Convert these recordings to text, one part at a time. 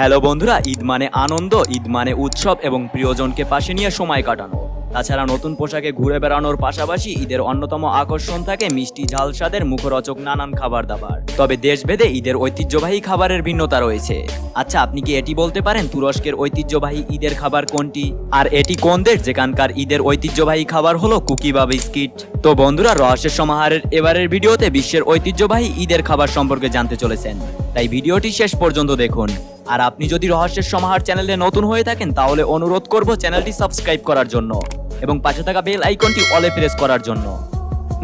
Hello বন্ধুরা, ঈদ মানে আনন্দ, ঈদ মানে উৎসব এবং প্রিয়জনকে পাশে নিয়ে সময় কাটানো। তাছাড়া নতুন পোশাকে ঘুরে বেড়ানোর পাশাপাশি ঈদের অন্যতম আকর্ষণ থাকে মিষ্টি ঝাল স্বাদের মুখরোচক নানান খাবার দাবার তবে দেশভেদে ঈদের ঐতিহ্যবাহী খাবারের ভিন্নতা রয়েছে। আচ্ছা আপনি কি এটি বলতে পারেন তুরস্কের ঐতিহ্যবাহী ঈদের খাবার কোনটি? আর এটি কোন দেশ যেখানকার ঈদের ঐতিহ্যবাহী খাবার হলো কুকি বা বিস্কিট? তো বন্ধুরা, রহস্যের সমাহারের এবারের ভিডিওতে বিশ্বের ঐতিহ্যবাহী ঈদের খাবার সম্পর্কে জানতে চলেছেন। তাই ভিডিওটি শেষ পর্যন্ত দেখুন। আর আপনি যদি রহস্যের সমাহার চ্যানেলে নতুন হয়ে থাকেন, তাহলে অনুরোধ করব চ্যানেলটি সাবস্ক্রাইব করার জন্য এবং পাশে থাকা বেল আইকনটি অলে প্রেস করার জন্য।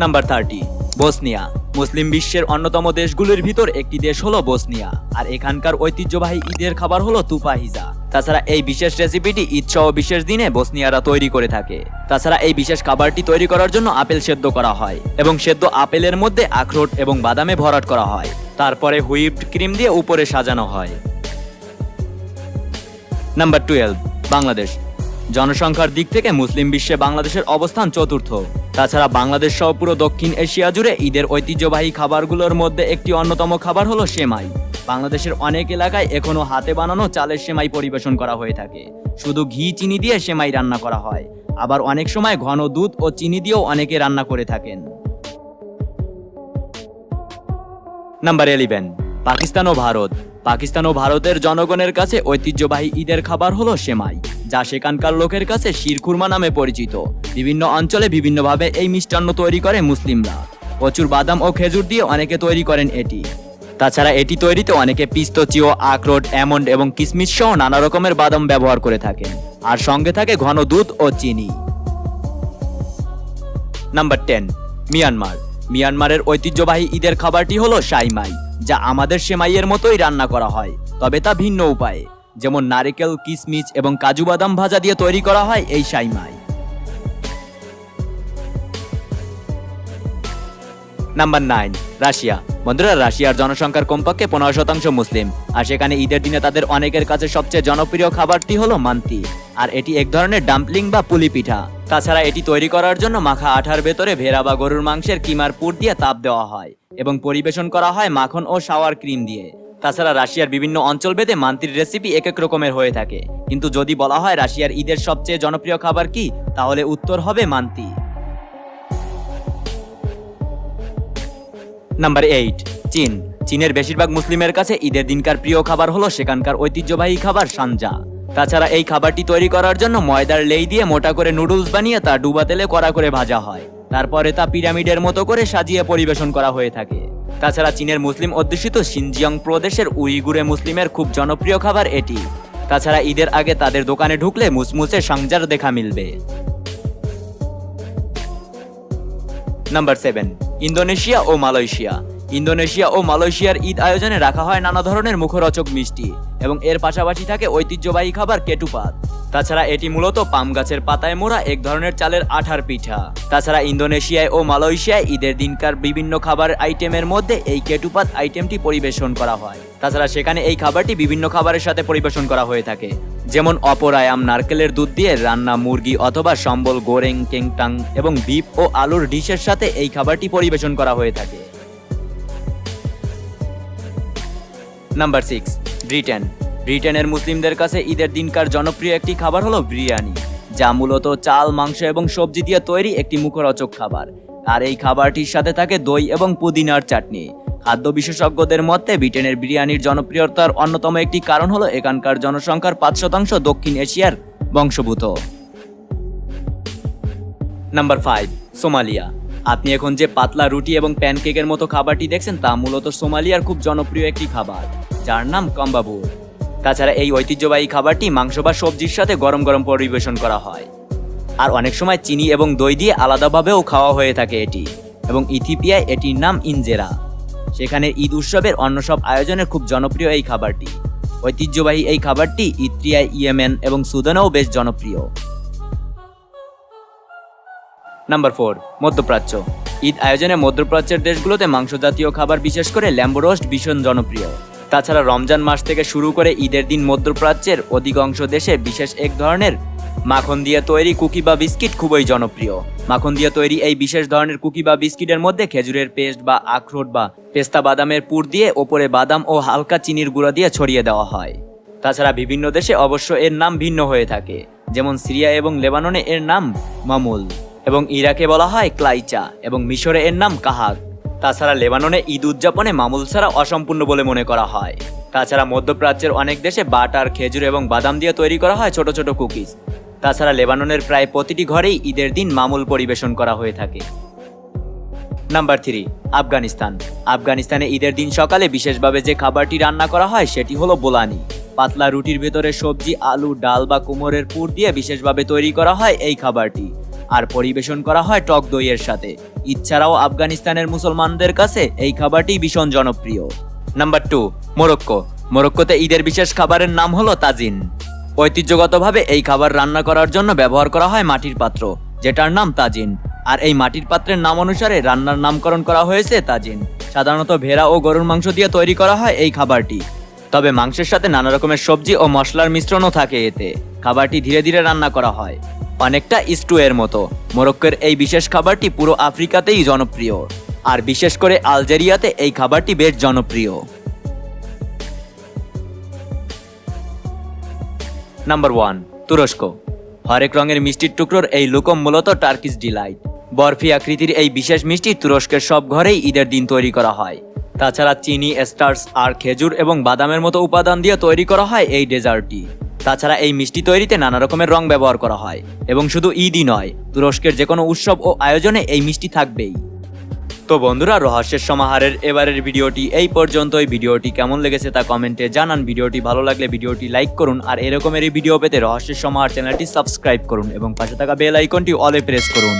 Number thirty, Bosnia. মুসলিম বিশ্বের অন্যতম দেশগুলির ভিতর একটি দেশ হলো বসনিয়া, আর এখানকার ঐতিহ্যবাহী ঈদের খাবার হলো তুপাহিজা তাছাড়া এই বিশেষ রেসিপিটি ঈদ সহ বিশেষ দিনে বসনিয়ারা তৈরি করে থাকে। তাছাড়া এই বিশেষ খাবারটি তৈরি করার জন্য আপেল সেদ্ধ করা হয় এবং সেদ্ধ আপেলের মধ্যে আখরোট এবং বাদামে ভরাট করা হয়। তারপরে হুইপড ক্রিম দিয়ে উপরে সাজানো হয়। নাম্বার টুয়েলভ বাংলাদেশ জনসংখ্যার দিক থেকে মুসলিম বিশ্বে বাংলাদেশের অবস্থান চতুর্থ। তাছাড়া বাংলাদেশ সহ পুরো দক্ষিণ এশিয়া জুড়ে ঈদের ঐতিহ্যবাহী খাবারগুলোর মধ্যে একটি অন্যতম খাবার হলো সেমাই। বাংলাদেশের অনেক এলাকায় এখনও হাতে বানানো চালের সেমাই পরিবেশন করা হয়ে থাকে। শুধু ঘি, চিনি দিয়ে সেমাই রান্না করা হয়। আবার অনেক সময় ঘন দুধ ও চিনি দিয়েও অনেকে রান্না করে থাকেন। নাম্বার ইলেভেন পাকিস্তান ও ভারত। পাকিস্তান ও ভারতের জনগণের কাছে ঐতিহ্যবাহী ঈদের খাবার হলো সেমাই, যা সেখানকার লোকের কাছে শিরখুরমা নামে পরিচিত। বিভিন্ন অঞ্চলে বিভিন্নভাবে এই মিষ্টান্ন তৈরি করে মুসলিমরা। প্রচুর বাদাম ও খেজুর দিয়ে অনেকে তৈরি করেন এটি। তাছাড়া এটি তৈরিতে অনেকে পিস্তচিও, আখরোট, অ্যামন্ড এবং কিসমিস সহ নানা রকমের বাদাম ব্যবহার করে থাকেন। আর সঙ্গে থাকে ঘন দুধ ও চিনি। Number ten, Myanmar. মিয়ানমারের ঐতিহ্যবাহী ঈদের খাবারটি হলো সাইমাই। যা আমাদের সেমাইয়ের মতোই রান্না করা হয়, তবে তা ভিন্ন উপায়ে। যেমন নারিকেল কিশমিশ এবং কাজু বাদাম ভাজা দিয়ে তৈরি করা হয় এই সাইমাই। Number nine, Russia. বন্ধুরা, রাশিয়ার জনসংখ্যার কমপক্ষে পনেরো শতাংশ মুসলিম, আর সেখানে ঈদের দিনে তাদের অনেকের কাছে সবচেয়ে জনপ্রিয় খাবারটি হলো মান্তি, আর এটি এক ধরনের ডাম্পলিং বা পুলি পিঠা। তাছাড়া এটি তৈরি করার জন্য মাখা আঠার ভেতরে ভেড়া বা গরুর মাংসের কিমার পুর দিয়ে তাপ দেওয়া হয়। এবং পরিবেশন করা হয় মাখন ও শাওয়ার ক্রিম দিয়ে। তাছাড়া রাশিয়ার বিভিন্ন অঞ্চল ভেদে মান্তির রেসিপি এক এক রকমের হয়ে থাকে। কিন্তু যদি বলা হয় রাশিয়ার ঈদের সবচেয়ে জনপ্রিয় খাবার কি, তাহলে উত্তর হবে মান্তি। নাম্বার এইট চীন। চীনের বেশিরভাগ মুসলিমের কাছে ঈদের দিনকার প্রিয় খাবার হলো সেখানকার ঐতিহ্যবাহী খাবার সানজা। তাছাড়া এই খাবারটি তৈরি করার জন্য ময়দার লেই দিয়ে মোটা করে নুডলস বানিয়ে তা ডুবা তেলে কড়া করে ভাজা হয়। তারপরে তা পিরামিডের মতো করে সাজিয়ে পরিবেশন করা হয়ে থাকে। তাছাড়া চীনের মুসলিম অধ্যুষিত সিনজিয়ং প্রদেশের উইগুরে মুসলিমের খুব জনপ্রিয় খাবার এটি। তাছাড়া ঈদের আগে তাদের দোকানে ঢুকলে মুসমুসে সংজার দেখা মিলবে। নাম্বার সেভেন, ইন্দোনেশিয়া ও মালয়েশিয়া। ইন্দোনেশিয়া ও মালয়েশিয়ার ঈদ আয়োজনে রাখা হয় নানা ধরনের মুখরোচক মিষ্টি এবং এর পাশাপাশি থাকে ঐতিহ্যবাহী খাবার কেটুপাত। তাছাড়া এটি মূলত পাম গাছের পাতায় মোড়া এক ধরনের চালের আঠার পিঠা। তাছাড়া ইন্দোনেশিয়ায় ও মালয়েশিয়ায় ঈদের দিনকার বিভিন্ন খাবার আইটেমের মধ্যে এই কেটুপাত আইটেমটি পরিবেশন করা হয়। তাছাড়া সেখানে এই খাবারটি বিভিন্ন খাবারের সাথে পরিবেশন করা হয়ে থাকে। যেমন অপরায়াম নারকেলের দুধ দিয়ে রান্না মুরগি অথবা সম্বল গোরেং, কেংটাং এবং বিপ ও আলুর ডিশের সাথে এই খাবারটি পরিবেশন করা হয়ে থাকে। নাম্বার সিক্স ব্রিটেন ব্রিটেনের মুসলিমদের কাছে ঈদের দিনকার জনপ্রিয় একটি খাবার হলো বিরিয়ানি, যা মূলত চাল, মাংস এবং সবজি দিয়ে তৈরি একটি মুখরোচক খাবার। আর এই খাবারটির সাথে থাকে দই এবং পুদিনার চাটনি। খাদ্য বিশেষজ্ঞদের মতে, ব্রিটেনের বিরিয়ানির জনপ্রিয়তার অন্যতম একটি কারণ হলো এখানকার জনসংখ্যার পাঁচ শতাংশ দক্ষিণ এশিয়ার বংশভূত নাম্বার ফাইভ সোমালিয়া। আপনি এখন যে পাতলা রুটি এবং প্যানকেকের মতো খাবারটি দেখছেন, তা মূলত সোমালিয়ার খুব জনপ্রিয় একটি খাবার। যার নাম কম্বাবুর। তাছাড়া এই ঐতিহ্যবাহী খাবারটি মাংস বা সবজির সাথে গরম গরম পরিবেশন করা হয়। আর অনেক সময় চিনি এবং দই দিয়ে আলাদাভাবেও খাওয়া হয়ে থাকে এটি, এবং ইথিপিয়ায় এটির নাম ইনজেরা। সেখানে ঈদ উৎসবের অন্য সব আয়োজনের খুব জনপ্রিয় এই খাবারটি। ঐতিহ্যবাহী এই খাবারটি ইত্রিয়ায়, ইয়েমেন এবং সুদানেও বেশ জনপ্রিয়। নাম্বার ফোর, মধ্যপ্রাচ্য। ঈদ আয়োজনে মধ্যপ্রাচ্যের দেশগুলোতে মাংস জাতীয় খাবার বিশেষ করে ল্যাম্বো রোস্ট ভীষণ জনপ্রিয়। তাছাড়া রমজান মাস থেকে শুরু করে ঈদের দিন মধ্যপ্রাচ্যের অধিকাংশ দেশে বিশেষ এক ধরনের মাখন দিয়ে তৈরি কুকি বা বিস্কিট খুবই জনপ্রিয়। মাখন দিয়ে তৈরি এই বিশেষ ধরনের কুকি বা বিস্কিটের মধ্যে খেজুরের পেস্ট বা আখরোট বা পেস্তা বাদামের পুর দিয়ে ওপরে বাদাম ও হালকা চিনির গুঁড়া দিয়ে ছড়িয়ে দেওয়া হয়। তাছাড়া বিভিন্ন দেশে অবশ্য এর নাম ভিন্ন হয়ে থাকে, যেমন সিরিয়া এবং লেবাননে এর নাম মামুল এবং ইরাকে বলা হয় ক্লাইচা এবং মিশরে এর নাম কাহাক। তাছাড়া লেবাননে ঈদ উদযাপনে মামুল ছাড়া অসম্পূর্ণ বলে মনে করা হয়। তাছাড়া মধ্যপ্রাচ্যের অনেক দেশে বাটার, খেজুর এবং বাদাম দিয়ে তৈরি করা হয় ছোট ছোট কুকিজ। তাছাড়া লেবাননের প্রায় প্রতিটি ঘরেই ঈদের দিন মামুল পরিবেশন করা হয়ে থাকে। Number three, Afghanistan. আফগানিস্তানে ঈদের দিন সকালে বিশেষভাবে যে খাবারটি রান্না করা হয় সেটি হলো বোলানি। পাতলা রুটির ভেতরে সবজি, আলু, ডাল বা কুমোরের পুর দিয়ে বিশেষভাবে তৈরি করা হয় এই খাবারটি। আর পরিবেশন করা হয় টক দইয়ের সাথে। এছাড়াও আফগানিস্তানের মুসলমানদের কাছে এই খাবারটি ভীষণ জনপ্রিয়। Number two, Morocco. মোরক্কোতে ঈদের বিশেষ খাবারের নাম হলো তাজিন। ঐতিহ্যগতভাবে এই খাবার রান্না করার জন্য ব্যবহার করা হয় মাটির পাত্র, যেটার নাম তাজিন। আর এই মাটির পাত্রের নাম অনুসারে রান্নার নামকরণ করা হয়েছে তাজিন। সাধারণত ভেড়া ও গরুর মাংস দিয়ে তৈরি করা হয় এই খাবারটি। তবে মাংসের সাথে নানা রকমের সবজি ও মশলার মিশ্রণও থাকে এতে। খাবারটি ধীরে ধীরে রান্না করা হয়। অনেকটা স্টু এর মতো। মোরক্কোর এই বিশেষ খাবারটি পুরো আফ্রিকাতেই জনপ্রিয়, আর বিশেষ করে আলজেরিয়াতে এই খাবারটি বেশ জনপ্রিয়। নাম্বার ওয়ান, তুরস্ক। হরেক রঙের মিষ্টির টুকরোর এই লুকম মূলত টার্কিস ডিলাইট। বরফি আকৃতির এই বিশেষ মিষ্টি তুরস্কের সব ঘরেই ঈদের দিন তৈরি করা হয়। তাছাড়া চিনি স্টার্স আর খেজুর এবং বাদামের মতো উপাদান দিয়ে তৈরি করা হয় এই ডেজার্টটি। তাছাড়া এই মিষ্টি তৈরিতে নানা রকমের রং ব্যবহার করা হয়, এবং শুধু ঈদই নয়, তুরস্কের যে কোনো উৎসব ও আয়োজনে এই মিষ্টি থাকবেই। তো বন্ধুরা, রহস্যের সমাহারের এবারের ভিডিওটি এই পর্যন্তই। ভিডিওটি কেমন লেগেছে তা কমেন্টে জানান। ভিডিওটি ভালো লাগলে ভিডিওটি লাইক করুন, আর এরকমেরই ভিডিও পেতে রহস্যের সমাহার চ্যানেলটি সাবস্ক্রাইব করুন, এবং পাশে থাকা বেল আইকনটি অলে প্রেস করুন।